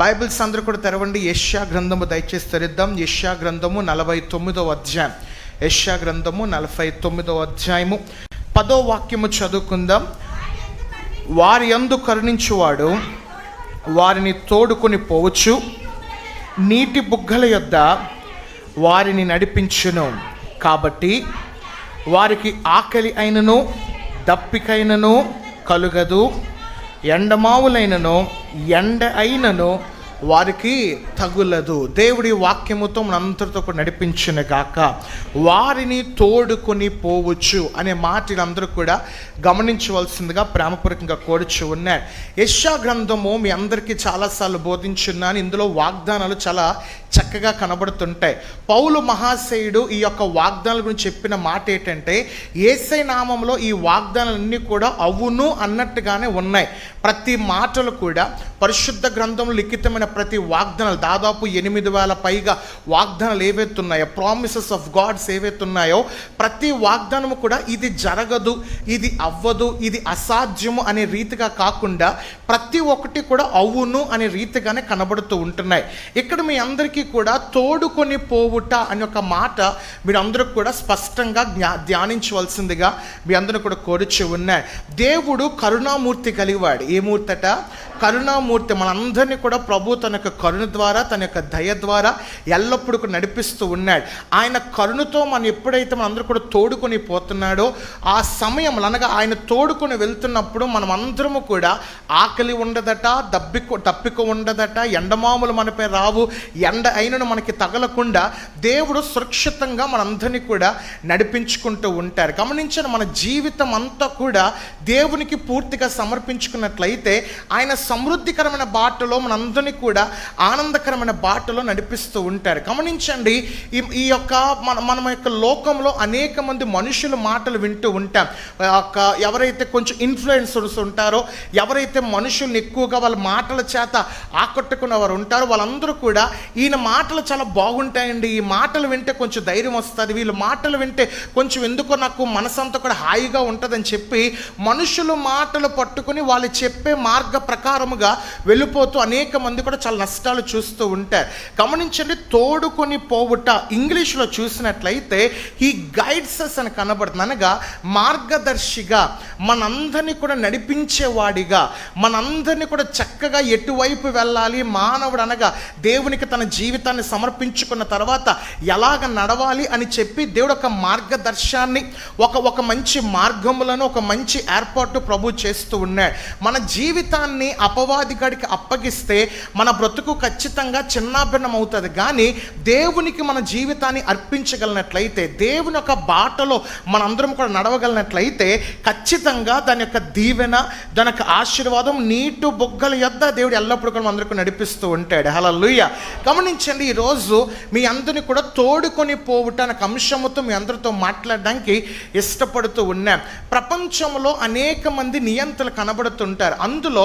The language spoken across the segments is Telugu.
బైబిల్స్ అందరూ కూడా తెరవండి. యష్యా గ్రంథము దయచేసి తెరిద్దాం. యష్యా గ్రంథము నలభై తొమ్మిదవ అధ్యాయం. యష్యా గ్రంథము నలభై తొమ్మిదవ అధ్యాయము. పదో వాక్యము చదువుకుందాం. వారి యందు కరుణించువాడు వారిని తోడుకొని పోవచ్చు. నీటి బుగ్గల యొద్ద వారిని నడిపించును. కాబట్టి వారికి ఆకలి అయినను దప్పికైనను కలుగదు. ఎండమావులైనను ఎండ అయినను వారికి తగులదు. దేవుడి వాక్యముతో మనందరితో కూడా నడిపించిన గాక. వారిని తోడుకొని పోవచ్చు అనే మాట అందరూ కూడా గమనించవలసిందిగా ప్రేమపూర్వకంగా కోరుచు ఉన్నాయి యశా గ్రంథము మీ అందరికీ చాలాసార్లు బోధించున్నాను. ఇందులో వాగ్దానాలు చాలా చక్కగా కనబడుతుంటాయి. పౌలు మహాశయుడు ఈ యొక్క వాగ్దానాల గురించి చెప్పిన మాట ఏంటంటే ఏసై నామంలో ఈ వాగ్దానాలన్నీ కూడా అవును అన్నట్టుగానే ఉన్నాయి. ప్రతి మాటలు కూడా పరిశుద్ధ గ్రంథంలో లిఖితమైన ప్రతి వాగ్దానాలు దాదాపు ఎనిమిది వేల పైగా వాగ్దానాలు ఏవైతే ఉన్నాయో ప్రామిసెస్ ఆఫ్ గాడ్స్ ఏవైతే ఉన్నాయో ప్రతి వాగ్దానము కూడా ఇది జరగదు ఇది అవ్వదు ఇది అసాధ్యము అనే రీతిగా కాకుండా ప్రతి ఒక్కటి కూడా అవును అనే రీతిగానే కనబడుతూ ఉంటున్నాయి. ఇక్కడ మీ అందరికీ కూడా తోడుకొని పోవుట అనే ఒక మాట మీరు అందరూ కూడా స్పష్టంగా జ్ఞా ధ్యానించవలసిందిగా మీ అందరూ కూడా కోరుచు ఉన్నాయి దేవుడు కరుణామూర్తి కలిగివాడు. ఏ మూర్తట? కరుణామూర్తి మనందరినీ కూడా ప్రభు తన యొక్క కరుణ ద్వారా తన యొక్క దయ ద్వారా ఎల్లప్పుడూ నడిపిస్తూ ఉన్నాడు. ఆయన కరుణతో మనం ఎప్పుడైతే మనందరూ అందరూ కూడా తోడుకొని పోతున్నాడో ఆ సమయంలో అనగా ఆయన తోడుకొని వెళ్తున్నప్పుడు మనం అందరము కూడా ఆకలి ఉండదట దబ్బికు తప్పిక ఉండదట ఎండమాములు మనపై రావు ఎండ అయినను మనకి తగలకుండా దేవుడు సురక్షితంగా మనందరినీ కూడా నడిపించుకుంటూ ఉంటారు. గమనించిన మన జీవితం అంతా కూడా దేవునికి పూర్తిగా సమర్పించుకున్నట్లయితే ఆయన సమృద్ధికరమైన బాటలో మనందరినీ కూడా ఆనందకరమైన బాటలో నడిపిస్తూ ఉంటారు. గమనించండి ఈ ఈ యొక్క మన మన యొక్క లోకంలో అనేక మంది మనుషుల మాటలు వింటూ ఉంటాం. యొక్క ఎవరైతే కొంచెం ఇన్ఫ్లుయెన్సర్స్ ఉంటారో ఎవరైతే మనుషుల్ని ఎక్కువగా వాళ్ళ మాటల చేత ఆకట్టుకున్న వారు ఉంటారో వాళ్ళందరూ కూడా ఈయన మాటలు చాలా బాగుంటాయండి. ఈ మాటలు వింటే కొంచెం ధైర్యం వస్తుంది. వీళ్ళ మాటలు వింటే కొంచెం ఎందుకో నాకు మనసంతా కూడా హాయిగా ఉంటుందని చెప్పి మనుషులు మాటలు పట్టుకుని వాళ్ళు చెప్పే మార్గ ప్రకారం ప్రకారముగా వెళ్ళిపోతూ అనేక మంది కూడా చాలా నష్టాలు చూస్తూ ఉంటారు. గమనించండి తోడుకొని పోవుట ఇంగ్లీష్లో చూసినట్లయితే ఈ గైడ్సెస్ అని కనబడుతుంది. అనగా మార్గదర్శిగా మనందరినీ కూడా నడిపించేవాడిగా మనందరినీ కూడా చక్కగా ఎటువైపు వెళ్ళాలి మానవుడు అనగా దేవునికి తన జీవితాన్ని సమర్పించుకున్న తర్వాత ఎలాగ నడవాలి అని చెప్పి దేవుడు ఒక మార్గదర్శాన్ని ఒక ఒక మంచి మార్గములను ఒక మంచి ఏర్పాటు ప్రభు చేస్తూ ఉన్నాడు. మన జీవితాన్ని అపవాది గడికి అప్పగిస్తే మన బ్రతుకు ఖచ్చితంగా చిన్నాభిన్నం అవుతుంది కానీ దేవునికి మన జీవితాన్ని అర్పించగలిగినట్లయితే దేవుని యొక్క బాటలో మనందరం కూడా నడవగలిగినట్లయితే ఖచ్చితంగా దాని యొక్క దీవెన దాని యొక్క ఆశీర్వాదం నీటు బొగ్గల యొద్ద దేవుడు ఎల్లప్పుడూ కూడా అందరికీ నడిపిస్తూ ఉంటాడు. హలో లూయ గమనించండి ఈరోజు మీ అందరిని కూడా తోడుకొని పోవుట అనే అంశముతో మీ అందరితో మాట్లాడడానికి ఇష్టపడుతూ ఉన్నాం. ప్రపంచంలో అనేక మంది నియంత్రలు కనబడుతుంటారు. అందులో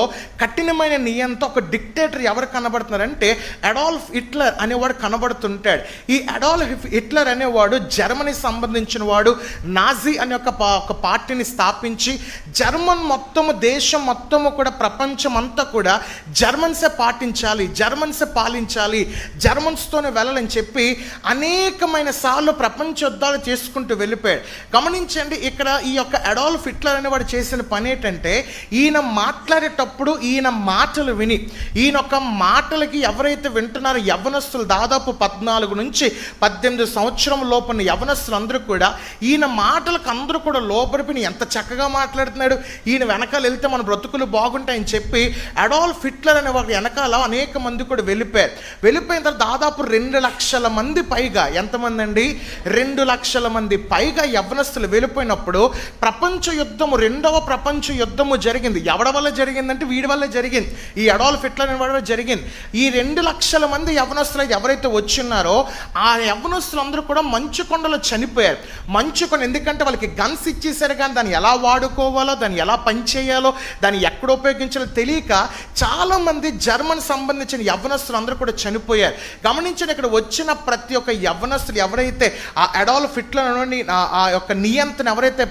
కఠినమైన నియంత ఒక డిక్టేటర్ ఎవరు కనబడుతున్నారంటే అడాల్ఫ్ హిట్లర్ అనేవాడు కనబడుతుంటాడు. ఈ అడాల్ఫ్ హిట్లర్ అనేవాడు జర్మనీ సంబంధించిన వాడు నాజీ అనే ఒక ఒక పార్టీని స్థాపించి జర్మన్ మొత్తము దేశం మొత్తము కూడా ప్రపంచం అంతా కూడా జర్మన్సే పాటించాలి జర్మన్సే పాలించాలి జర్మన్స్తోనే వెళ్ళాలని చెప్పి అనేకమైన సార్లు ప్రపంచ యుద్ధాలు చేసుకుంటూ వెళ్ళిపోయాడు. గమనించండి ఇక్కడ ఈ యొక్క అడాల్ఫ్ హిట్లర్ అనేవాడు చేసిన పని ఏంటంటే ఈయన మాట్లాడేటప్పుడు ఈయన మాటలు విని ఈయన ఒక మాటలకి ఎవరైతే వింటున్నారో యవనస్తులు దాదాపు పద్నాలుగు నుంచి పద్దెనిమిది సంవత్సరం లోపల యవనస్తులు అందరూ కూడా ఈయన మాటలకు అందరూ కూడా లోపరిపిని ఎంత చక్కగా మాట్లాడుతున్నాడు. ఈయన వెనకాల వెళ్తే మన బ్రతుకులు బాగుంటాయని చెప్పి అడాల్ఫ్ హిట్లర్ అనే ఒక వెనకాల అనేక మంది కూడా వెళ్ళిపోయారు. వెళ్ళిపోయిన తర్వాత దాదాపు రెండు లక్షల మంది పైగా ఎంతమంది అండి? రెండు లక్షల మంది పైగా యవ్వనస్తులు వెళ్ళిపోయినప్పుడు ప్రపంచ యుద్ధము రెండవ ప్రపంచ యుద్ధము జరిగింది. ఎవడ వల్ల జరిగిందంటే వీడి వల్ల జరిగింది. ఈ అడాల్ఫ్ హిట్లర్ వల్ల జరిగింది. ఈ రెండు లక్షల మంది యవ్వనస్తులు ఎవరైతే వచ్చిన్నారో ఆ యవ్వనస్తులు అందరూ కూడా మంచు కొండలో చనిపోయారు. మంచు కొండ ఎందుకంటే వాళ్ళకి గన్స్ ఇచ్చేసారు కానీ దాన్ని ఎలా వాడుకోవాలో దాన్ని ఎలా పనిచేయాలో దాన్ని ఎక్కడ ఉపయోగించాలో తెలియక చాలామంది జర్మన్ సంబంధించిన యవ్వనస్తులు అందరూ కూడా చనిపోయారు. గమనించిన ఇక్కడ వచ్చిన ప్రతి ఒక్క యవ్వనస్తులు ఎవరైతే ఆ అడాల్ఫ్ హిట్లర్ ఆ- యొక్క నియంత్రణ ఎవరైతే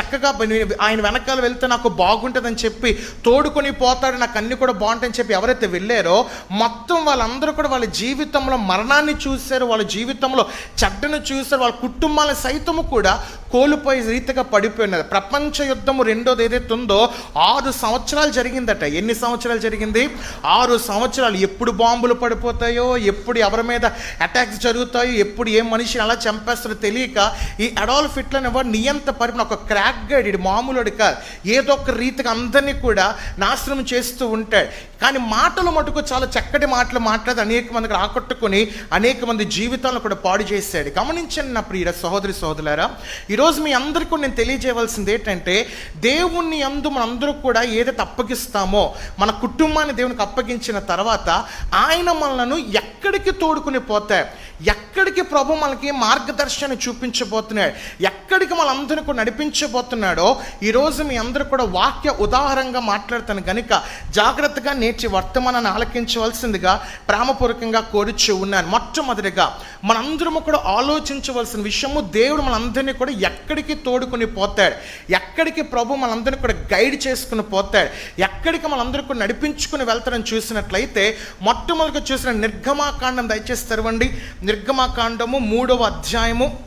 చక్కగా ఆయన వెనకాల వెళ్తే నాకు బాగుంటుందని చెప్పి తోడుకొని పోతా పోతాడు నాకు అన్నీ కూడా బాగుంటాయని చెప్పి ఎవరైతే వెళ్ళారో మొత్తం వాళ్ళందరూ కూడా వాళ్ళ జీవితంలో మరణాన్ని చూశారు వాళ్ళ జీవితంలో చెడ్డను చూశారు వాళ్ళ కుటుంబాల సైతము కూడా కోల్పోయే రీతిగా పడిపోయినది ప్రపంచ యుద్ధము రెండోది ఏదైతే ఉందో ఆరు సంవత్సరాలు జరిగిందట. ఎన్ని సంవత్సరాలు జరిగింది? ఆరు సంవత్సరాలు ఎప్పుడు బాంబులు పడిపోతాయో ఎప్పుడు ఎవరి మీద అటాక్స్ జరుగుతాయో ఎప్పుడు ఏ మనిషిని అలా చంపేస్తారో తెలియక ఈ అడాల్ఫ్ హిట్లర్ అనేవాడు నియంత పరిమణ ఒక క్రాక్ గైడ్ ఇది మామూలుడు కాదు. ఏదో ఒక రీతిగా అందరినీ కూడా నాశనం చేస్తూ ఉంటాడు. కానీ మాటలు మటుకు చాలా చక్కటి మాటలు మాట్లాడి అనేక మందికి ఆకట్టుకొని అనేక మంది జీవితాలను కూడా పాడు చేశాడు. గమనించండి నా ప్రియ సహోదరి సహోదరులారా ఈరోజు మీ అందరికీ నేను తెలియజేయవలసింది ఏంటంటే దేవుణ్ణి అందు మనందరూ కూడా ఏదైతే అప్పగిస్తామో మన కుటుంబాన్ని దేవునికి అప్పగించిన తర్వాత ఆయన మనలను ఎక్కడికి తోడుకుని పోతాయి? ఎక్కడికి ప్రభు మనకి మార్గదర్శన చూపించబోతున్నాడు? ఎక్కడికి మనందరినీ కూడా నడిపించబోతున్నాడో? ఈరోజు మీ అందరూ కూడా వాక్య ఉదాహరణగా మాట్లాడుతాను గనుక జాగ్రత్తగా నేర్చి వర్తమానాన్ని ఆలకించవలసిందిగా ప్రేమపూర్వకంగా కోరుచు ఉన్నాను. మొట్టమొదటిగా మనందరము కూడా ఆలోచించవలసిన విషయము దేవుడు మనందరినీ కూడా ఎక్కడికి తోడుకుని పోతాడు? ఎక్కడికి ప్రభు మనందరినీ కూడా గైడ్ చేసుకుని పోతాడు? ఎక్కడికి మనందరూ కూడా నడిపించుకుని వెళ్తాడని చూసినట్లయితే మొట్టమొదటిగా చూసిన నిర్గమాకాండం దయచేసి తెరవండి. నిర్గమకాండము మూడవ అధ్యాయము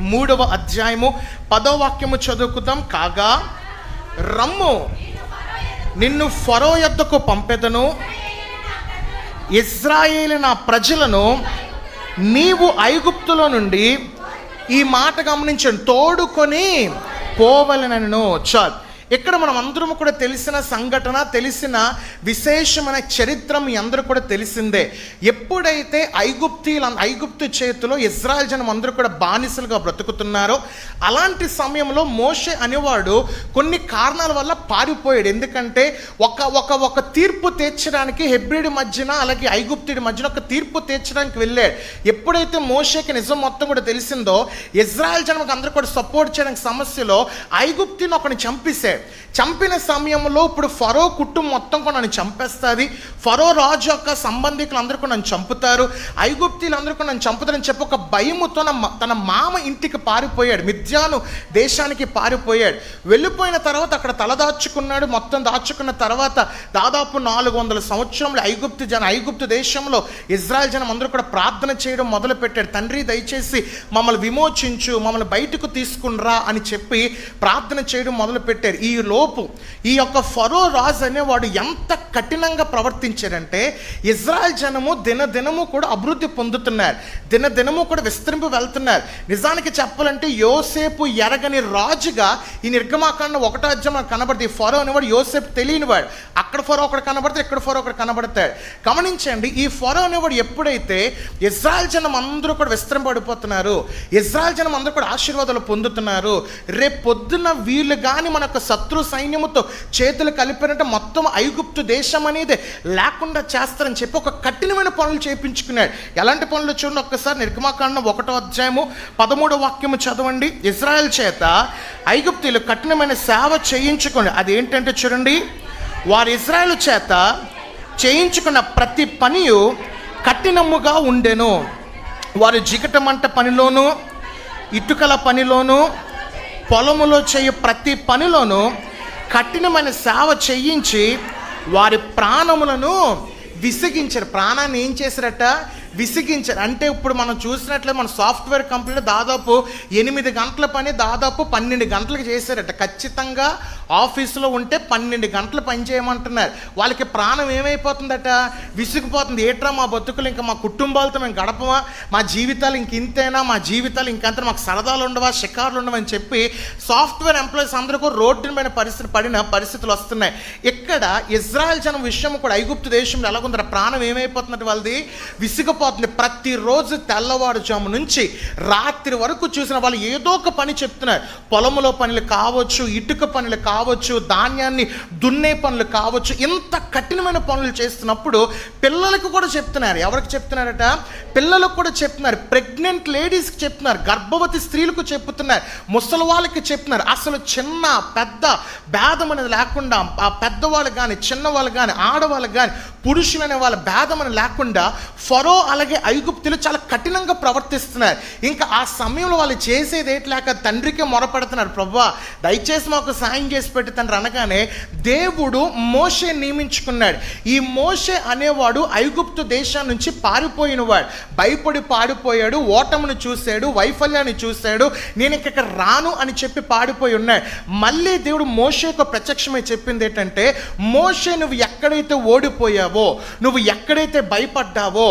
మూడవ అధ్యాయము పదో వాక్యము చదువుకుదాం. కాగా రమ్ము నిన్ను ఫరో యొద్దకు పంపెదను. ఇజ్రాయేలు నా ప్రజలను నీవు ఐగుప్తులో నుండి ఈ మాట గమనించండి. తోడుకొని పోవలనను. చాలు. ఇక్కడ మనం అందరం కూడా తెలిసిన సంఘటన తెలిసిన విశేషమైన చరిత్ర మీ అందరూ కూడా తెలిసిందే. ఎప్పుడైతే ఐగుప్తీల ఐగుప్తు చేతిలో ఇజ్రాయల్ జనం అందరూ కూడా బానిసలుగా బ్రతుకుతున్నారో అలాంటి సమయంలో మోషే అనేవాడు కొన్ని కారణాల వల్ల పారిపోయాడు. ఎందుకంటే ఒక ఒక ఒక తీర్పు తీర్చడానికి హెబ్రిడ్ మధ్యన అలాగే ఐగుప్తుడి మధ్యన ఒక తీర్పు తీర్చడానికి వెళ్ళాడు. ఎప్పుడైతే మోషేకి నిజం మొత్తం కూడా తెలిసిందో ఇజ్రాయల్ జనం అందరూ కూడా సపోర్ట్ చేయడానికి సమస్యలో ఐగుప్తిని ఒకని చంపేశాడు. చంపిన సమయంలో ఇప్పుడు ఫరో కుటుంబం మొత్తం కూడా నన్ను చంపేస్తుంది. ఫరో రాజు యొక్క సంబంధికులు అందరూ కూడా నన్ను చంపుతారు. ఐగుప్తీలు అందరూ కూడా నన్ను చంపుతారని చెప్పి ఒక భయముతో తన మామ ఇంటికి పారిపోయాడు. మిథ్యాను దేశానికి పారిపోయాడు. వెళ్ళిపోయిన తర్వాత అక్కడ తల దాచుకున్నాడు. మొత్తం దాచుకున్న తర్వాత దాదాపు నాలుగు వందల సంవత్సరంలో ఐగుప్తు జన ఐగుప్తు దేశంలో ఇజ్రాయల్ జనం అందరూ కూడా ప్రార్థన చేయడం మొదలుపెట్టాడు తండ్రి దయచేసి మమ్మల్ని విమోచించు మమ్మల్ని బయటకు తీసుకునిరా అని చెప్పి ప్రార్థన చేయడం మొదలుపెట్టారు. ఈ ఈ లోపు ఈ యొక్క ఫరో రాజు అనేవాడు ఎంత కఠినంగా ప్రవర్తించాడంటే ఇజ్రాయల్ జనము దినదినము కూడా అభివృద్ధి పొందుతున్నారు. దినదినము కూడా విస్తరింపు వెళ్తున్నారు. నిజానికి చెప్పాలంటే యోసేపు ఎరగని రాజుగా ఈ నిర్గమాకాండ ఒకటో అధ్యాయం మనకు కనబడుతుంది ఈ ఫరో అనేవాడు యోసేపు తెలియనివాడు. అక్కడ ఫరో ఒకటి కనబడతాడు ఇక్కడ ఫరో ఒకటి కనబడతాడు. గమనించండి ఈ ఫరో అనేవాడు ఎప్పుడైతే ఇజ్రాయల్ జనం అందరూ కూడా విస్తరింపడిపోతున్నారు ఇజ్రాయల్ జనం అందరూ కూడా ఆశీర్వాదాలు పొందుతున్నారు రేపు పొద్దున్న వీళ్ళు కానీ మన యొక్క శత్రు సైన్యముతో చేతులు కలిపినట్టు మొత్తం ఐగుప్తు దేశం అనేది లేకుండా చేస్తారని చెప్పి ఒక కఠినమైన పనులు చేయించుకున్నాడు. ఎలాంటి పనులు చూడండి ఒక్కసారి నిర్గమాకాండం ఒకటో అధ్యాయము పదమూడో వాక్యము చదవండి. ఇజ్రాయెల్ చేత ఐగుప్తులు కఠినమైన సేవ చేయించుకోండి అదేంటంటే చూడండి. వారు ఇజ్రాయెల్ చేత చేయించుకున్న ప్రతి పనియు కఠినముగా ఉండెను. వారు జిగటమంట పనిలోను ఇటుకల పనిలోను పొలములో చేయ ప్రతి పనిలోనూ కఠినమైన సేవ చేయించి వారి ప్రాణములను విసిగించారు. ప్రాణాన్ని ఏం చేశారట? విసిగించారు. అంటే ఇప్పుడు మనం చూసినట్లే మన సాఫ్ట్వేర్ కంపెనీలో దాదాపు ఎనిమిది గంటల పని దాదాపు పన్నెండు గంటలకు చేశారట. ఖచ్చితంగా ఆఫీసులో ఉంటే పన్నెండు గంటలు పని చేయమంటున్నారు. వాళ్ళకి ప్రాణం ఏమైపోతుందట? విసిగిపోతుంది. ఏట్రా మా బతుకులు? ఇంకా మా కుటుంబాలతో మేము గడపమా? మా జీవితాలు ఇంక ఇంతేనా? మా జీవితాలు ఇంకంత మాకు సరదాలు ఉండవా? షికారులు ఉండవా? అని చెప్పి సాఫ్ట్వేర్ ఎంప్లాయీస్ అందరూ కూడా రోడ్డు మీద పరిస్థితి పడిన పరిస్థితులు వస్తున్నాయి. ఇక్కడ ఇజ్రాయెల్ జనం విషయం కూడా ఐగుప్తు దేశంలో ఎలాగుందర ప్రాణం ఏమైపోతున్నట్టు వాళ్ళది? విసిగిపోతుంది ప్రతిరోజు తెల్లవారుజాము నుంచి రాత్రి వరకు చూసిన వాళ్ళు ఏదో ఒక పని చెప్తున్నారు. పొలంలో పనులు కావచ్చు ఇటుక పనులు కావచ్చు ధాన్యాన్ని దున్నే పనులు కావచ్చు ఇంత కఠినమైన పనులు చేస్తున్నప్పుడు పిల్లలకు కూడా చెప్తున్నారు. ఎవరికి చెప్తున్నారట? పిల్లలకు కూడా చెప్తున్నారు. ప్రెగ్నెంట్ లేడీస్కి చెప్తున్నారు. గర్భవతి స్త్రీలకు చెప్తున్నారు. ముసలి వాళ్ళకి చెప్తున్నారు. అసలు చిన్న పెద్ద భేదం అనేది లేకుండా ఆ పెద్దవాళ్ళు కానీ చిన్నవాళ్ళు కానీ ఆడవాళ్ళు కానీ పురుషులు అనే వాళ్ళ భేదం అని లేకుండా ఫరో అలాగే ఐగుప్తులు చాలా కఠినంగా ప్రవర్తిస్తున్నారు. ఇంకా ఆ సమయంలో వాళ్ళు చేసేది ఏట్లేక తండ్రికి మొరపెడుతున్నారు. ప్రభా దయచేసి మాకు సాయం చేసి పెట్టి తండ్రి అనగానే దేవుడు మోషే నియమించుకున్నాడు. ఈ మోషే అనేవాడు ఐగుప్తు దేశం నుంచి పారిపోయినవాడు. భయపడి పాడిపోయాడు ఓటమును చూశాడు వైఫల్యాన్ని చూశాడు. నేను ఇక్కడ రాను అని చెప్పి పాడిపోయి ఉన్నాడు. మళ్ళీ దేవుడు మోషేకు ప్రత్యక్షమై చెప్పింది ఏంటంటే మోషే నువ్వు ఎక్కడైతే ఓడిపోయావో నువ్వు ఎక్కడైతే భయపడ్డావో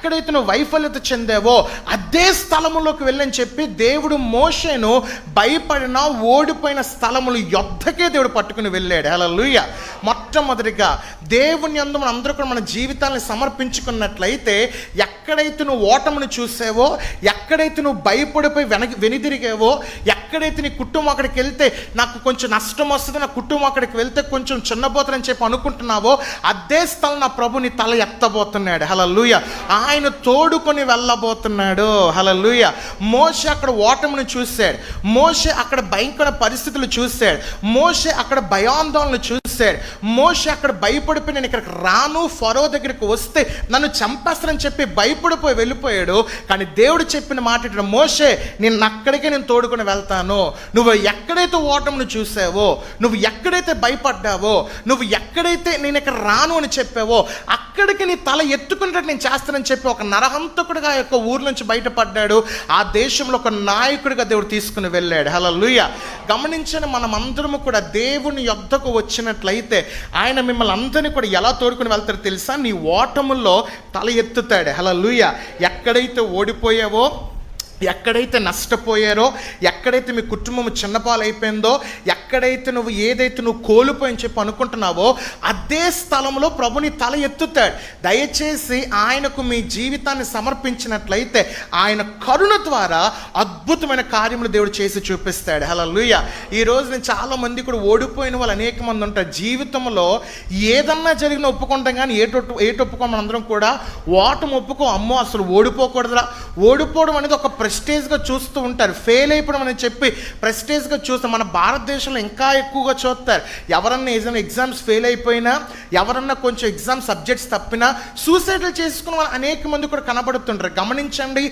ఎక్కడైతే నువ్వు వైఫల్యత చెందావో అదే స్థలములోకి వెళ్ళని చెప్పి దేవుడు మోషేను భయపడిన ఓడిపోయిన స్థలములు యొద్దకే దేవుడు పట్టుకుని వెళ్ళాడు. అలా లూయ మొట్టమొదటిగా దేవుని అందు మన అందరూ కూడా మన జీవితాన్ని సమర్పించుకున్నట్లయితే ఎక్కడైతే నువ్వు ఓటమును చూసావో ఎక్కడైతే నువ్వు భయపడిపోయి వెనక వెనుదిరిగావో ఎక్కడైతే నీ కుటుంబం అక్కడికి వెళ్తే నాకు కొంచెం నష్టం వస్తుంది నా కుటుంబం అక్కడికి వెళ్తే కొంచెం చిన్నబోతుందని చెప్పి అనుకుంటున్నావో అదే స్థలం నా ప్రభు నీ తల ఎత్తబోతున్నాడు. హలలుయ ఆయన తోడుకొని వెళ్ళబోతున్నాడు. హలలుయ మోష అక్కడ ఓటమిని చూశాడు. మోషే అక్కడ భయంకర పరిస్థితులు చూశాడు. మోషే అక్కడ భయాందోళనలు చూశాడు. మోష అక్కడ భయపడిపోయి నేను ఇక్కడికి రాను ఫరో దగ్గరికి వస్తే నన్ను చంపేస్తానని చెప్పి భయపడిపోయి వెళ్ళిపోయాడు. కానీ దేవుడు చెప్పిన మాట మోషే నేను అక్కడికే నేను తోడుకొని వెళ్తాను. నువ్వు ఎక్కడైతే ఓటమిని చూసావో నువ్వు ఎక్కడైతే భయపడ్డావో నువ్వు ఎక్కడైతే నేను ఇక్కడ రాను అని చెప్పావో అక్కడికి నీ తల ఎత్తుకునేటట్టు నేను చేస్తానని చెప్పి ఒక నరహంతకుడిగా యొక్క ఊరు నుంచి బయటపడ్డాడు. ఆ దేశంలో ఒక నాయకుడిగా దేవుడు తీసుకుని వెళ్ళాడు. హలో లూయ గమనించిన మనమందరము కూడా దేవుని యొద్దకు వచ్చినట్లయితే ఆయన మిమ్మల్ని అందరినీ కూడా ఎలా తోడుకుని వెళ్తారో తెలుసా? నీ ఓటముల్లో తల ఎత్తుతాడు. హలో లూయ ఎక్కడైతే ఓడిపోయావో ఎక్కడైతే నష్టపోయారో ఎక్కడైతే మీ కుటుంబం చిన్నపాలైపోయిందో ఎక్కడైతే నువ్వు ఏదైతే నువ్వు కోల్పోయని చెప్పి అనుకుంటున్నావో అదే స్థలంలో ప్రభుని తల ఎత్తుతాడు. దయచేసి ఆయనకు మీ జీవితాన్ని సమర్పించినట్లయితే ఆయన కరుణ ద్వారా అద్భుతమైన కార్యములు దేవుడు చేసి చూపిస్తాడు. హలో ఈ రోజు నేను చాలా మంది కూడా ఓడిపోయిన వాళ్ళు అనేక మంది ఉంటారు. జీవితంలో ఏదన్నా జరిగిన ఒప్పుకుంటాం కానీ ఏటొట్టు ఏటొప్పుకో మనందరం అందరం కూడా ఓటం ఒప్పుకో. అమ్మో అసలు ఓడిపోకూడదురా. ఓడిపోవడం అనేది ఒక ప్రెస్టేజ్గా చూస్తూ ఉంటారు. ఫెయిల్ అయిపోవడం అని చెప్పి ప్రెస్టేజ్గా చూస్తాం మన భారతదేశంలో ఇంకా ఎక్కువగా చూస్తారు. ఎవరన్నా ఏదైనా ఎగ్జామ్స్ ఫెయిల్ అయిపోయినా ఎవరన్నా కొంచెం ఎగ్జామ్ సబ్జెక్ట్స్ తప్పినా సూసైడ్లు చేసుకున్న వాళ్ళు అనేక మంది కూడా కనబడుతుంటారు. గమనించండి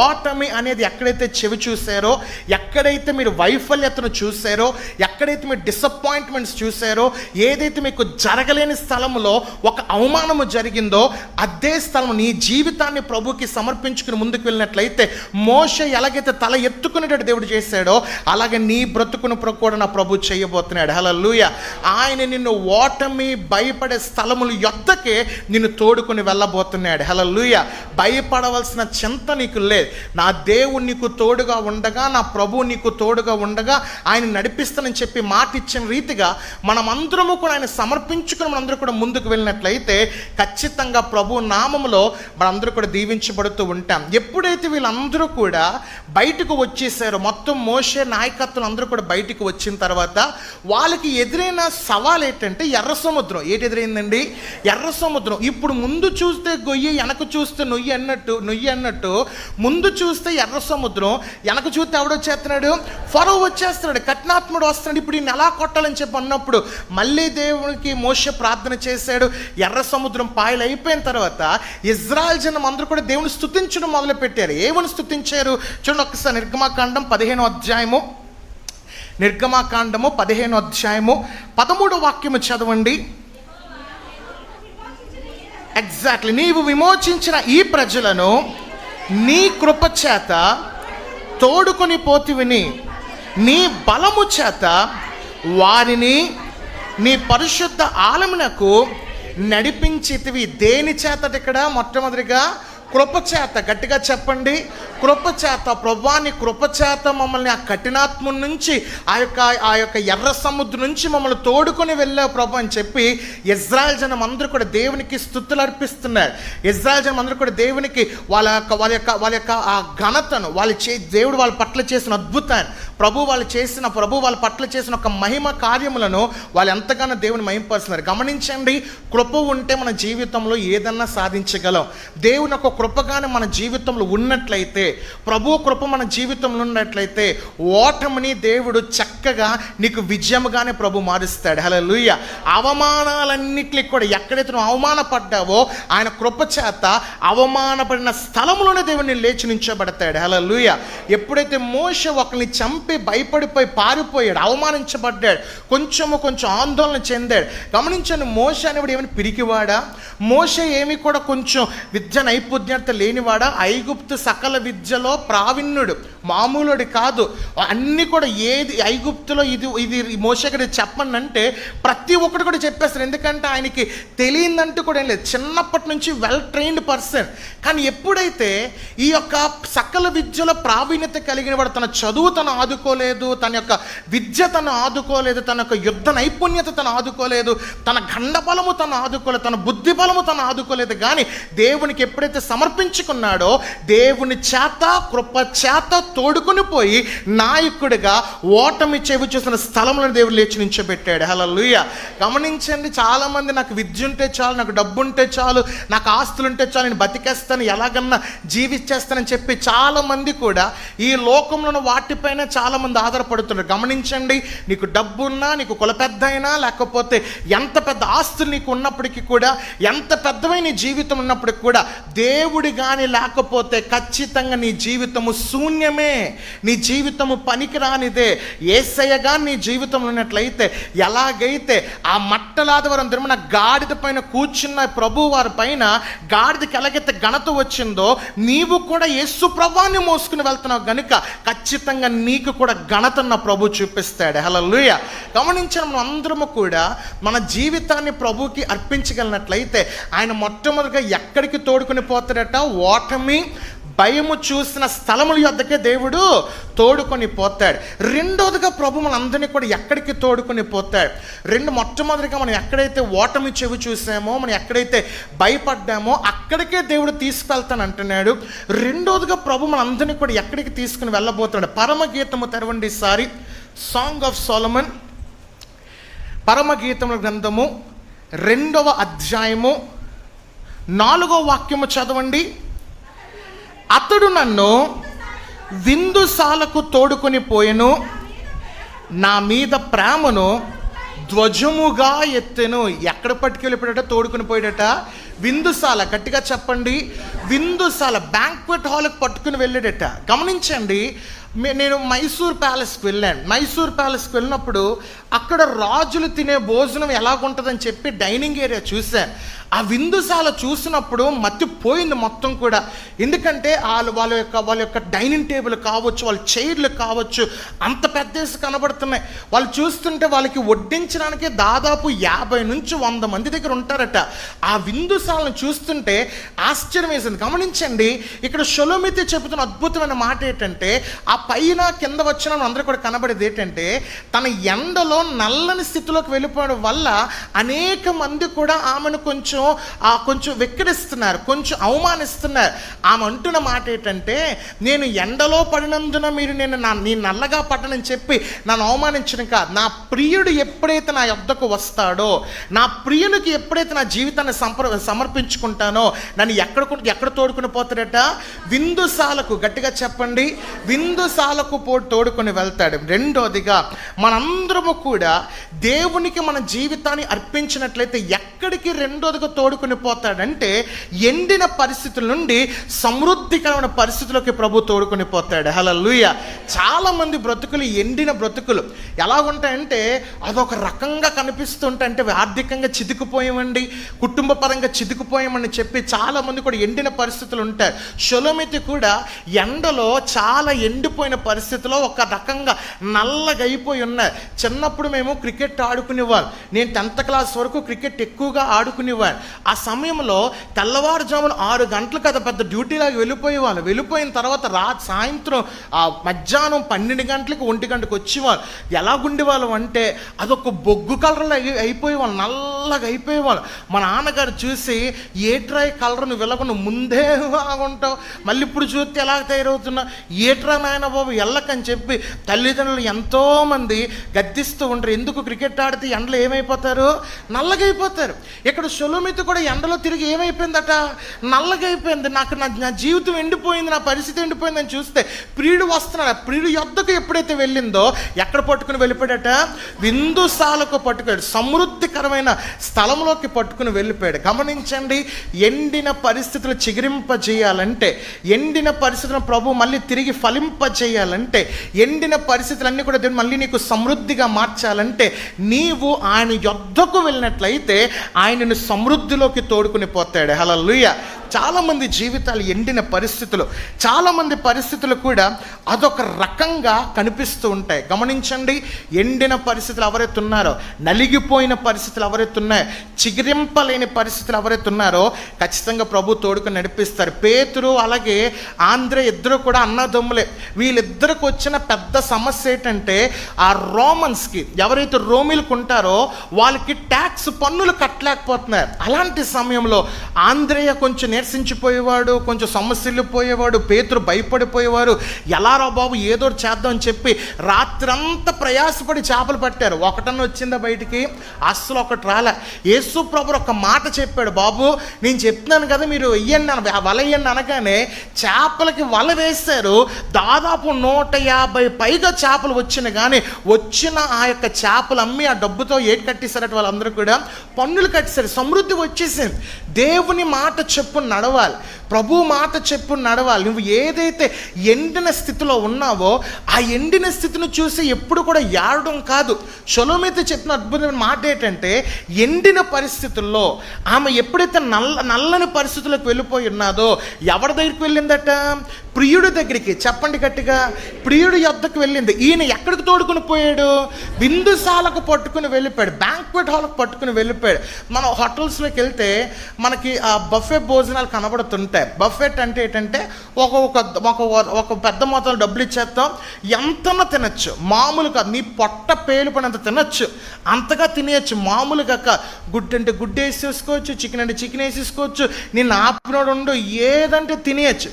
ఓటమి అనేది ఎక్కడైతే చెవి చూసారో ఎక్కడైతే మీరు వైఫల్యతను చూసారో ఎక్కడైతే మీరు డిసప్పాయింట్మెంట్స్ చూసారో ఏదైతే మీకు జరగలేని స్థలంలో ఒక అవమానము జరిగిందో అదే స్థలం నీ జీవితాన్ని ప్రభుకి సమర్పించుకుని ముందుకు వెళ్ళినట్లయితే మోష ఎలాగైతే తల ఎత్తుకునేటట్టు దేవుడు చేశాడో అలాగే నీ బ్రతుకును ప్ర- కూడా నా ప్రభు చేయబోతున్నాడు. హలలుయ ఆయన నిన్ను ఓటమి భయపడే స్థలములు యొద్దకే నిన్ను తోడుకుని వెళ్ళబోతున్నాడు. హలలుయ భయపడవలసిన చింత నీకు లేదు. నా దేవుడు నీకు తోడుగా ఉండగా నా ప్రభు నీకు తోడుగా ఉండగా ఆయన నడిపిస్తానని చెప్పి మాట ఇచ్చిన రీతిగా మనమందరము కూడా ఆయన సమర్పించుకుని మనందరూ కూడా ముందుకు వెళ్ళినట్లయితే ఖచ్చితంగా ప్రభు నామములో మనందరూ కూడా దీవించబడుతూ ఉంటాం. ఎప్పుడైతే వీళ్ళందరూ కూడా కూడా బయటకు వచ్చేసారు. మొత్తం మోసే నాయకత్వం అందరూ కూడా బయటకు వచ్చిన తర్వాత వాళ్ళకి ఎదురైన సవాల్ ఏంటంటే ఎర్ర సముద్రం. ఏంటి ఎదురైందండి? ఎర్ర సముద్రం. ఇప్పుడు ముందు చూస్తే గొయ్యి వెనక చూస్తే నొయ్యి అన్నట్టు నొయ్యి అన్నట్టు ముందు చూస్తే ఎర్ర సముద్రం వెనక చూస్తే ఎవడొచ్చేస్తున్నాడు ఫరో వచ్చేస్తున్నాడు. కఠినాత్ముడు వస్తున్నాడు. ఇప్పుడు ఈయన ఎలా కొట్టాలని చెప్పి అన్నప్పుడు మళ్ళీ దేవునికి మోస ప్రార్థన చేశాడు. ఎర్ర సముద్రం పాయలు అయిపోయిన తర్వాత ఇజ్రాయల్ జనం అందరూ కూడా దేవుని స్థుతించడం మొదలు పెట్టారు ఏమని చేశారు చూడండి ఒకసారి నిర్గమాకాండం పదిహేను అధ్యాయము. నిర్గమాకాండము పదిహేను అధ్యాయము. పదమూడు వాక్యము చదవండి. ఎగ్జాక్ట్లీ నీవు విమోచించిన ఈ ప్రజలను నీ కృప చేత తోడుకొని పోతివిని నీ బలము చేత వారిని నీ పరిశుద్ధ ఆలమునకు నడిపించితివి. దేని చేత ఇక్కడ మొట్టమొదటిగా కృపచేత గట్టిగా చెప్పండి. కృపచేత ప్రభాని కృపచేత మమ్మల్ని ఆ కఠినాత్మ నుంచి ఆ యొక్క ఆ యొక్క ఎర్ర సముద్రం నుంచి మమ్మల్ని తోడుకొని వెళ్ళావు ప్రభు అని చెప్పి ఇజ్రాయల్ జనం అందరూ కూడా దేవునికి స్థుతులు అర్పిస్తున్నారు. ఇజ్రాయల్ జనం అందరూ కూడా దేవునికి వాళ్ళ యొక్క వాళ్ళ యొక్క వాళ్ళ యొక్క ఆ ఘనతను వాళ్ళు చే దేవుడు వాళ్ళ పట్ల చేసిన అద్భుతాన్ని ప్రభు వాళ్ళు చేసిన ప్రభు వాళ్ళ పట్ల చేసిన ఒక మహిమ కార్యములను వాళ్ళు ఎంతగానో దేవుని మహింపరుస్తున్నారు. గమనించండి కృప ఉంటే మన జీవితంలో ఏదన్నా సాధించగలం. దేవుని ఒక కృపగానే మన జీవితంలో ఉన్నట్లయితే ప్రభు కృప మన జీవితంలో ఉన్నట్లయితే ఓటమిని దేవుడు చక్కగా నీకు విజయముగానే ప్రభు మారుస్తాడు. హలో లూయ అవమానాలన్నిటికి కూడా ఎక్కడైతే నువ్వు అవమానపడ్డావో ఆయన కృప చేత అవమానపడిన స్థలంలోనే దేవుడిని లేచి నించోబడతాడు. హలో లూయ ఎప్పుడైతే మోష ఒకరిని చంపి భయపడిపోయి పారిపోయాడు అవమానించబడ్డాడు కొంచెము కొంచెం ఆందోళన చెందాడు. గమనించండి మోష అనేవాడు ఏమైనా పిరికివాడా? మోష ఏమి కూడా కొంచెం విద్య నైపుణ్యత లేనివాడా? ఐగుప్తు సకల విద్యలో ప్రావీణ్యుడు మామూలుడు కాదు. అన్నీ కూడా ఏది ఐగుప్తులో ఇది ఇది మోసగడి చెప్పండి అంటే ప్రతి ఒక్కటి కూడా చెప్పేస్తారు. ఎందుకంటే ఆయనకి తెలియదంటూ కూడా ఏం లేదు. చిన్నప్పటి నుంచి వెల్ ట్రైన్డ్ పర్సన్ కానీ ఎప్పుడైతే ఈ యొక్క సకల విద్యలో ప్రావీణ్యత కలిగిన వాడు తన చదువు తన ఆదు ఆదుకోలేదు తన యొక్క విద్య తను ఆదుకోలేదు తన యొక్క యుద్ధ నైపుణ్యత తను ఆదుకోలేదు తన గండబలము తను ఆదుకోలేదు తన బుద్ధి బలము తను ఆదుకోలేదు. కానీ దేవునికి ఎప్పుడైతే సమర్పించుకున్నాడో దేవుని చేత కృప చేత తోడుకుని పోయి నాయకుడిగా ఓటమి చెవి చూసిన స్థలంలో దేవుడు లేచి నించోబెట్టాడు. హల్లెలూయ. గమనించండి చాలామంది నాకు విద్య ఉంటే చాలు నాకు డబ్బు ఉంటే చాలు నాకు ఆస్తులు ఉంటే చాలు నేను బతికేస్తాను ఎలాగన్నా జీవించేస్తానని చెప్పి చాలామంది కూడా ఈ లోకంలో ఉన్న వాటిపైన చాలామంది ఆధారపడుతున్నారు గమనించండి నీకు డబ్బు ఉన్నా నీకు కుల పెద్ద అయినా లేకపోతే ఎంత పెద్ద ఆస్తులు నీకు ఉన్నప్పటికీ కూడా ఎంత పెద్దమైన నీ జీవితం ఉన్నప్పటికీ కూడా దేవుడి కానీ లేకపోతే ఖచ్చితంగా నీ జీవితము శూన్యమే. నీ జీవితము పనికిరానిదే. ఏసయ్యగా నీ జీవితంలో ఉన్నట్లయితే ఎలాగైతే ఆ మట్టలాదివారం దినమున గాడిద పైన కూర్చున్న ప్రభు వారి పైన గాడిదకి ఎలాగైతే ఘనత వచ్చిందో నీవు కూడా యేసు ప్రభాన్ని మోసుకుని వెళ్తున్నావు గనుక ఖచ్చితంగా నీకు కూడా ఘనత ప్రభు చూపిస్తాడు. హల్లెలూయా. గమనించిన మనం అందరము కూడా మన జీవితాన్ని ప్రభుకి అర్పించగలిగినట్లయితే ఆయన మొట్టమొదటిగా ఎక్కడికి తోడుకుని పోతాడట? ఓటమి భయము చూసిన స్థలముల యొద్దకే దేవుడు తోడుకొని పోతాడు. రెండోదిగా ప్రభు మనందరినీ కూడా ఎక్కడికి తోడుకొని పోతాడు? రెండు మొట్టమొదటిగా మనం ఎక్కడైతే ఓటమి చెవి చూసామో మనం ఎక్కడైతే భయపడ్డామో అక్కడికే దేవుడు తీసుకెళ్తాను అంటున్నాడు. రెండోదిగా ప్రభు మనందరినీ కూడా ఎక్కడికి తీసుకుని వెళ్ళబోతున్నాడు? పరమగీతము తెరవండి సారి. సాంగ్ ఆఫ్ సోలమన్ పరమగీతముల గ్రంథము రెండవ అధ్యాయము నాలుగో వాక్యము చదవండి. అతడు నన్ను విందుసాలకు తోడుకొని పోయెను. నా మీద ప్రేమను ధ్వజముగా ఎత్తెను. ఎక్కడ పట్టుకెళ్ళిపోయాడట? తోడుకొని పోయాడట. విందుసాల గట్టిగా చెప్పండి. విందుసాల బ్యాంక్వెట్ హాల్కి పట్టుకుని వెళ్ళాడట. గమనించండి నేను మైసూర్ ప్యాలెస్కి వెళ్ళాను. మైసూర్ ప్యాలెస్కి వెళ్ళినప్పుడు అక్కడ రాజులు తినే భోజనం ఎలాగుంటుందని చెప్పి డైనింగ్ ఏరియా చూశాను ఆ విందుశాల చూసినప్పుడు మతిపోయింది మొత్తం కూడా. ఎందుకంటే వాళ్ళు వాళ్ళ యొక్క వాళ్ళ యొక్క డైనింగ్ టేబుల్ కావచ్చు వాళ్ళ చైర్లు కావచ్చు అంత పెద్ద కనబడుతున్నాయి. వాళ్ళు చూస్తుంటే వాళ్ళకి వడ్డించడానికి దాదాపు యాభై నుంచి వంద మంది దగ్గర ఉంటారట. ఆ విందుశాలను చూస్తుంటే ఆశ్చర్యం వేసింది. గమనించండి ఇక్కడ షొలోమితి చెబుతున్న అద్భుతమైన మాట ఏంటంటే ఆ పైన కింద వచ్చిన అందరూ కూడా కనబడేది ఏంటంటే తన ఎండలో నల్లని స్థితిలోకి వెళ్ళిపోవడం వల్ల అనేక మంది కూడా ఆమెను కొంచెం ఆ కొంచెం వెక్కిరిస్తున్నారు కొంచెం అవమానిస్తున్నారు. ఆమె అంటున్న మాట ఏంటంటే నేను ఎండలో పడినందున మీరు నేను నా నీ నల్లగా పడనని చెప్పి నన్ను అవమానించడం కాదు. నా ప్రియుడు ఎప్పుడైతే నా యొద్దకు వస్తాడో నా ప్రియునికి ఎప్పుడైతే నా జీవితాన్ని సంప్ర సమర్పించుకుంటానో నన్ను ఎక్కడ ఎక్కడ తోడుకుని పోతాడట? విందుసాలకు గట్టిగా చెప్పండి. విందు సాలకు పో తోడుకొని వెళ్తాడు. రెండోదిగా మనందరము కూడా దేవునికి మన జీవితాన్ని అర్పించినట్లయితే ఎక్కడికి రెండోదిగా తోడుకొని పోతాడంటే ఎండిన పరిస్థితుల నుండి సమృద్ధికరమైన పరిస్థితుల్లోకి ప్రభు తోడుకొని పోతాడు. హలో చాలా మంది బ్రతుకులు ఎండిన బ్రతుకులు. ఎలా ఉంటాయంటే అదొక రకంగా కనిపిస్తుంటే అంటే ఆర్థికంగా చితికిపోయామండి కుటుంబ పరంగా చితికిపోయామని చెప్పి చాలా మంది కూడా ఎండిన పరిస్థితులు ఉంటాయి. షొలోమితి కూడా ఎండలో చాలా ఎండిపోయిన పరిస్థితిలో ఒక రకంగా నల్లగా అయిపోయి ఉన్నాయి చిన్నప్పుడు మేము క్రికెట్ ఆడుకునేవారు. నేను టెన్త్ క్లాస్ వరకు క్రికెట్ ఎక్కువగా ఆడుకునేవారు. ఆ సమయంలో తెల్లవారుజామున ఆరు గంటలు కదా పెద్ద డ్యూటీలాగా వెళ్ళిపోయేవాళ్ళు. వెళ్ళిపోయిన తర్వాత రా సాయంత్రం ఆ మధ్యాహ్నం పన్నెండు గంటలకు ఒంటి గంటకు వచ్చేవాళ్ళు ఎలాగుండేవాళ్ళం అంటే అదొక బొగ్గు కలర్లో అయి- అయిపోయేవాళ్ళు నల్లగా అయిపోయేవాళ్ళు. మా నాన్నగారు చూసి ఏ ట్రై కలర్ నువ్వు ముందే ఉంటావు మళ్ళీ ఇప్పుడు చూస్తే ఎలా తయారవుతున్నా ఏ ట్రా నాయన బాబు వెళ్ళకని చెప్పి తల్లిదండ్రులు ఎంతోమంది గద్దిస్తూ ఉంటారు. ఎందుకు క్రికెట్ ఆడితే ఎండలో ఏమైపోతారు? నల్లగైపోతారు. ఇక్కడ సులోమితి కూడా ఎండలో తిరిగి ఏమైపోయిందట? నల్లగా అయిపోయింది నాకు నా నా జీవితం ఎండిపోయింది నా పరిస్థితి ఎండిపోయిందని చూస్తే ప్రియుడు వస్తున్నాడు. ఆ ప్రియుడు యొద్దకు ఎప్పుడైతే వెళ్ళిందో ఎక్కడ పట్టుకుని వెళ్ళిపోయాడట? విందుసాలకు పట్టుకున్నాడు సమృద్ధికరమైన స్థలంలోకి పట్టుకుని వెళ్ళిపోయాడు. గమనించండి ఎండిన పరిస్థితులు చిగిరింపజేయాలంటే ఎండిన పరిస్థితులను ప్రభు మళ్ళీ తిరిగి చేయాలంటే ఎండిన పరిస్థితులన్నీ కూడా దేవుడు మళ్ళీ నీకు సమృద్ధిగా మార్చాలంటే నీవు ఆయన యొద్దకు వెళ్ళినట్లయితే ఆయనను సమృద్ధిలోకి తోడుకుని పోతాడు. హలలుయ చాలామంది జీవితాలు ఎండిన పరిస్థితులు చాలామంది పరిస్థితులు కూడా అదొక రకంగా కనిపిస్తూ ఉంటాయి. గమనించండి ఎండిన పరిస్థితులు ఎవరైతే ఉన్నారో నలిగిపోయిన పరిస్థితులు ఎవరైతే ఉన్నాయో చిగిరింపలేని పరిస్థితులు ఎవరైతే ఉన్నారో ఖచ్చితంగా ప్రభు తోడుకు నడిపిస్తారు. పేతురు అలాగే ఆంధ్ర ఇద్దరు కూడా అన్నదమ్ములే. వీళ్ళిద్దరికి వచ్చిన పెద్ద సమస్య ఏంటంటే ఆ రోమన్స్కి ఎవరైతే రోమిలకు ఉంటారో వాళ్ళకి ట్యాక్స్ పన్నులు కట్టలేకపోతున్నారు. అలాంటి సమయంలో ఆంధ్రేయ కొంచెం నీరసించిపోయేవాడు కొంచెం సమస్యలు పోయేవాడు పేతురు భయపడిపోయేవారు ఎలా రా బాబు ఏదో చేద్దాం అని చెప్పి రాత్రంతా ప్రయాసపడి చేపలు పట్టారు. ఒకటన్నా వచ్చిందా బయటికి? అస్సలు ఒకటి రాలే. యేసు ప్రభు ఒక మాట చెప్పాడు బాబు నేను చెప్తున్నాను కదా మీరు వెయ్యండి వల వెయ్యండి అనగానే చేపలకి వల వేశారు. దాదాపు నూట యాభై పైగా చేపలు వచ్చిన కానీ వచ్చిన ఆ యొక్క చేపలు అమ్మి ఆ డబ్బుతో ఏటి కట్టేశారట వాళ్ళందరూ కూడా? పన్నులు కట్టేశారు. సమృద్ధి వచ్చేసింది. దేవుని మాట చెప్పు నడవాలి. ప్రభు మాట చెప్పు నడవాలి. నువ్వు ఏదైతే ఎండిన స్థితిలో ఉన్నావో ఆ ఎండిన స్థితిని చూసి ఎప్పుడు కూడా ఏడడం కాదు. షొలోమిత చెప్పిన అద్భుతమైన మాట ఏంటంటే ఎండిన పరిస్థితుల్లో ఆమె ఎప్పుడైతే నల్ల నల్లని పరిస్థితులకు వెళ్ళిపోయి ఉన్నదో ఎవరి దగ్గరికి వెళ్ళిందట? ప్రియుడి దగ్గరికి. చెప్పండి అన్నట్టుగా ప్రియుడి యొద్దకు వెళ్ళింది. ఈయన ఎక్కడికి తోడుకుని పోయాడు? బిందుసాలకు పట్టుకుని వెళ్ళిపోయాడు. బ్యాంక్వెట్ హాల్కి పట్టుకుని వెళ్ళిపోయాడు. మనం హోటల్స్లోకి వెళ్తే మనకి ఆ బఫే భోజనాలు కనబడుతుంటాయి. బఫెట్ అంటే ఏంటంటే ఒక ఒక ఒక పెద్ద మొత్తంలో డబ్బులు ఇచ్చేస్తాం. ఎంతన్నా తినచ్చు. మామూలుగా నీ పొట్ట పేలుపడినంత తినచ్చు. అంతగా తినేయచ్చు. మామూలుగా గుడ్డు అంటే గుడ్డు వేసేసుకోవచ్చు చికెన్ అంటే చికెన్ వేసేసుకోవచ్చు. నేను ఆపినోడు ఉండు. ఏదంటే తినేయచ్చు.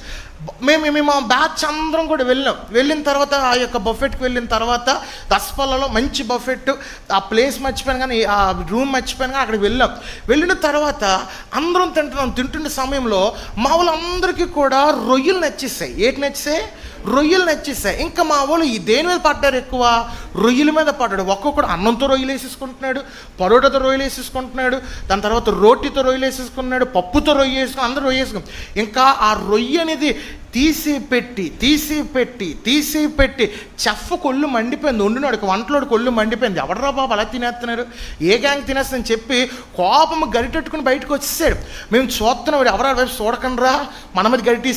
మేము మేము ఆ బ్యాచ్ అందరం కూడా వెళ్ళాం. వెళ్ళిన తర్వాత ఆ యొక్క బఫెట్కి వెళ్ళిన తర్వాత దసపల్లలో మంచి బఫెట్ ఆ ప్లేస్ మర్చిపోయాను కానీ ఆ రూమ్ మర్చిపోయాను కానీ అక్కడికి వెళ్ళాం. వెళ్ళిన తర్వాత అందరం తింటున్నాం. తింటున్న సమయంలో మా వాళ్ళందరికీ కూడా రొయ్యలు నచ్చేస్తాయి ఏంటి నచ్చేసాయి? రొయ్యలు నచ్చేసాయి. ఇంకా మా వాళ్ళు ఈ దేని మీద పడ్డారు ఎక్కువ? రొయ్యల మీద పడ్డాడు. ఒక్కొక్కడు అన్నంతో రొయ్యలు వేసేసుకుంటున్నాడు పరోటాతో రొయ్యలు వేసేసుకుంటున్నాడు దాని తర్వాత రోటీతో రొయ్యలు వేసేసుకున్నాడు పప్పుతో రొయ్య వేసుకుని అందరూ రొయ్య వేసుకుని ఇంకా ఆ రొయ్య అనేది తీసి పెట్టి తీసి పెట్టి తీసి పెట్టి చెఫ్ కొళ్ళు మండిపోయింది. వండినాడు వంటలోడు కొళ్ళు మండిపోయింది. ఎవడరా బాబు అలా తినేస్తున్నారు? ఏ గ్యాంగ్ తినేస్తుందని చెప్పి కోపం గరిటెట్టుకుని బయటకు వచ్చేసాడు. మేము చూస్తున్నాం ఎవరా వైపు చూడకండి రా మన మీద గరిటి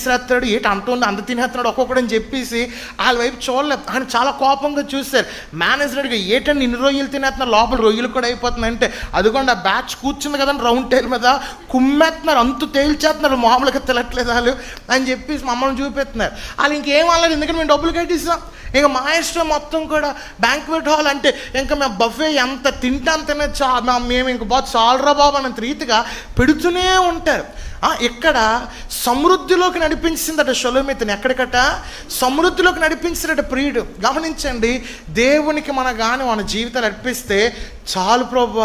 ఏంటి అంటుంది అంత తినేస్తున్నాడు ఒక్కొక్కడని అని చెప్పేసి వాళ్ళ వైపు చూడలేదు ఆయన చాలా కోపంగా చూశారు. మేనేజర్గా ఏటండి ఇన్ని రొయ్యలు తినేస్తున్నారు? లోపల రొయ్యలు కూడా అయిపోతున్నాయి. అంటే అదిగోండి ఆ బ్యాచ్ కూర్చుంది కదండి రౌండ్ టైల్ మీద కుమ్మేస్తున్నారు అంతు తేల్చేస్తున్నారు మామూలుగా తినట్లేదు వాళ్ళు. అని చెప్పేసి మమ్మల్ని చూపెత్తున్నారు. వాళ్ళు ఇంకేం వాళ్ళని ఎందుకంటే మేము డబ్బులు కట్టిస్తాం. ఇంకా మా ఇష్టం మొత్తం కూడా బ్యాంక్వెట్ హాల్ అంటే ఇంకా మేము బఫే ఎంత తింటాం తినే చా మేము ఇంక బాగా చాలరా బాబు అన్నంత రీతిగా పెడుతూనే ఉంటారు. ఇక్కడ సమృద్ధిలోకి నడిపించిందట షొలోమితిని. ఎక్కడికట? సమృద్ధిలోకి నడిపించినట ప్రియుడు. గమనించండి దేవునికి మన గాని మన జీవితాలు అర్పిస్తే చాలు ప్రభు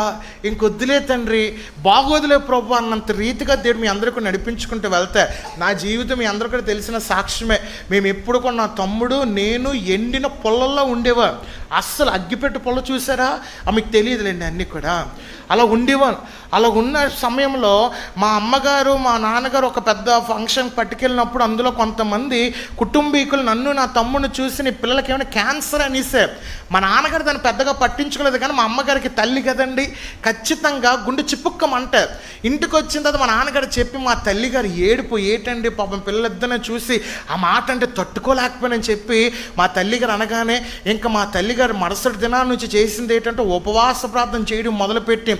ఇంకొద్దులే తండ్రి బాగోదులే ప్రభు అన్నంత రీతిగా దేవుడు మీ అందరికీ నడిపించుకుంటూ వెళ్తే నా జీవితం మీ అందరికీ కూడా తెలిసిన సాక్ష్యమే. మేము ఎప్పుడు కూడా నా తమ్ముడు నేను ఎండిన పొలంలో ఉండేవా అస్సలు అగ్గిపెట్టు పొల చూసారా? ఆ మీకు తెలియదులేండి అన్నీ కూడా. అలా ఉండేవాను అలా ఉన్న సమయంలో మా అమ్మగారు మా నాన్నగారు ఒక పెద్ద ఫంక్షన్ పట్టుకెళ్ళినప్పుడు అందులో కొంతమంది కుటుంబీకులు నన్ను నా తమ్ముడిని చూసి నీ పిల్లలకి ఏమైనా క్యాన్సర్ అనేసే. మా నాన్నగారు దాన్ని పెద్దగా పట్టించుకోలేదు కానీ మా అమ్మగారికి తల్లి కదండి? ఖచ్చితంగా గుండె చిప్పుక్కమంటారు ఇంటికి వచ్చిన తర్వాత మా నాన్నగారు చెప్పి మా తల్లిగారు ఏడుపు ఏటండి? పాపం పిల్లలిద్దరిని చూసి ఆ మాట అంటే తట్టుకోలేకపోయానని చెప్పి మా తల్లిగారు అనగానే ఇంకా మా తల్లిగారు మరుసటి దినాల నుంచి చేసింది ఏంటంటే ఉపవాస ప్రార్థన చేయడం మొదలుపెట్టి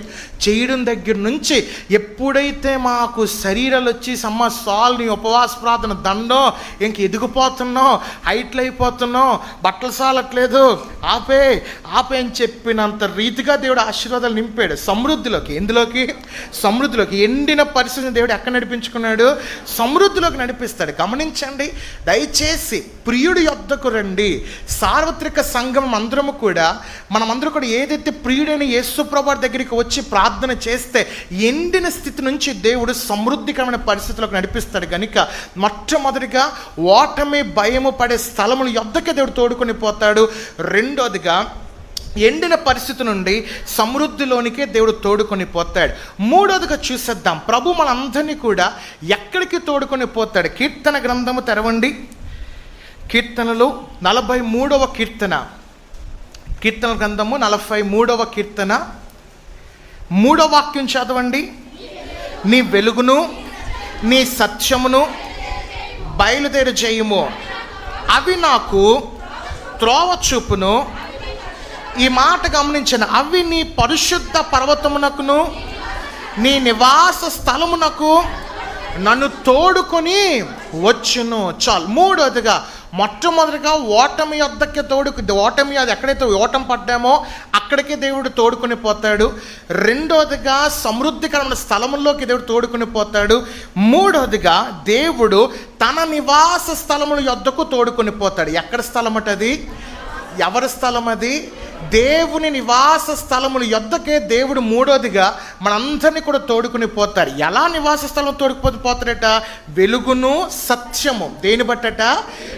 చేయడం దగ్గర నుంచి ఎప్పుడైతే మాకు శరీరాలు వచ్చి సమ్మ సాల్ నీ ఉపవాస ప్రార్థన దండం ఇంక ఎదిగిపోతున్నాం హైట్లు అయిపోతున్నాం బట్టలు సాలట్లేదు ఆపే ఆపే అని చెప్పినంత రీతిగా దేవుడు ఆశీర్వాదాలు నింపాడు. సమృద్ధిలోకి ఎందులోకి సమృద్ధిలోకి ఎండిన పరిస్థితిని దేవుడు ఎక్కడ నడిపించుకున్నాడు? సమృద్ధిలోకి నడిపిస్తాడు. గమనించండి దయచేసి ప్రియుడి యొద్దకు రండి. సార్వత్రిక సంఘం అందరము కూడా మనమందరూ కూడా ఏదైతే ప్రియుడైన యేసుప్రభు దగ్గరికి వచ్చి ప్రార్థన చేస్తే ఎండిన స్థితి నుంచి దేవుడు సమృద్ధికరమైన పరిస్థితులకు నడిపిస్తాడు. కనుక మొట్టమొదటిగా ఓటమి భయము పడే స్థలములు యొద్దకే దేవుడు తోడుకొని పోతాడు. రెండోదిగా ఎండిన పరిస్థితి నుండి సమృద్ధిలోనికే దేవుడు తోడుకొని పోతాడు. మూడోదిగా చూసేద్దాం. ప్రభు మనందరినీ కూడా ఎక్కడికి తోడుకొని పోతాడు? కీర్తన గ్రంథము తెరవండి. కీర్తనలు నలభై మూడవ కీర్తన. కీర్తన గ్రంథము నలభై మూడవ కీర్తన. మూడవ వాక్యం చదవండి. నీ వెలుగును నీ సత్యమును బయలుదేరి చేయము అవి నాకు త్రోవ చూపును ఈ మాట గమనించిన అవి నీ పరిశుద్ధ పర్వతమునకును నీ నివాస స్థలమునకు నన్ను తోడుకొని వచ్చును. చాలు. మూడోదిగా మొట్టమొదటిగా ఓటమి యొద్దకి తోడుకు ఓటమి అది ఎక్కడైతే ఓటం పడ్డామో అక్కడికి దేవుడు తోడుకొని పోతాడు. రెండోదిగా సమృద్ధికరమైన స్థలముల్లోకి దేవుడు తోడుకొని పోతాడు. మూడోదిగా దేవుడు తన నివాస స్థలముల యొద్దకు తోడుకొని పోతాడు. ఎక్కడ స్థలం అది ఎవరి స్థలం అది దేవుని నివాస స్థలముల యొద్దకే దేవుడు మూడోదిగా మనందరినీ కూడా తోడుకుని పోతారు ఎలా నివాస స్థలం తోడుకుపోతే పోతాడట? వెలుగును సత్యము. దేని బట్టట?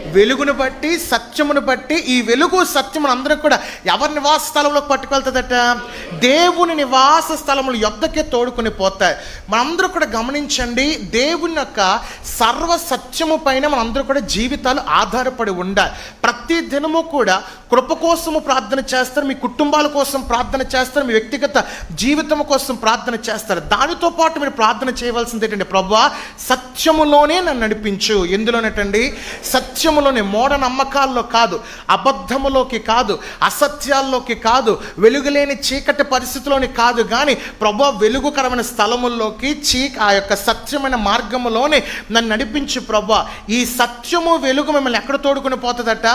వెలుగును బట్టి సత్యమును బట్టి ఈ వెలుగు సత్యమును అందరూ కూడా ఎవరి నివాస స్థలంలోకి పట్టుకెళ్తుందట? దేవుని నివాస స్థలముల యొద్దకే తోడుకుని పోతాయి. మనందరూ కూడా గమనించండి దేవుని యొక్క సర్వ సత్యము పైన మనందరూ కూడా జీవితాలు ఆధారపడి ఉండాలి. ప్రతి దినము కూడా కృప కోసము ప్రార్థన చేస్తారు మీ కుటుంబాల కోసం ప్రార్థన చేస్తారు మీ వ్యక్తిగత జీవితం కోసం ప్రార్థన చేస్తారు. దానితో పాటు మీరు ప్రార్థన చేయవలసింది ఏంటంటే ప్రభా సత్యములోనే నన్ను నడిపించు. ఎందులోనేటండి? సత్యములోనే మూఢ నమ్మకాల్లో కాదు అబద్ధములోకి కాదు అసత్యాల్లోకి కాదు వెలుగులేని చీకటి పరిస్థితిలోని కాదు కానీ ప్రభా వెలుగుకరమైన స్థలముల్లోకి చీ ఆ యొక్క సత్యమైన మార్గములోనే నన్ను నడిపించు ప్రభా. ఈ సత్యము వెలుగు మిమ్మల్ని ఎక్కడ తోడుకుని పోతుందట?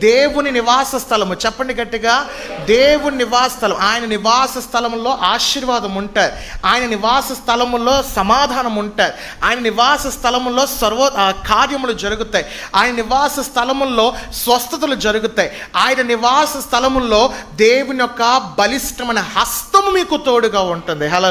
దేవుని నివాస స్థలము. చెప్పండి గట్టిగా. దేవుని నివాస స్థలం ఆయన నివాస స్థలంలో ఆశీర్వాదం ఉంటుంది ఆయన నివాస స్థలములో సమాధానం ఉంటుంది ఆయన నివాస స్థలములో సర్వ కార్యములు జరుగుతాయి. ఆయన నివాస స్థలముల్లో స్వస్థతలు జరుగుతాయి. ఆయన నివాస స్థలముల్లో దేవుని యొక్క బలిష్టమైన హస్తము మీకు తోడుగా ఉంటుంది. హలో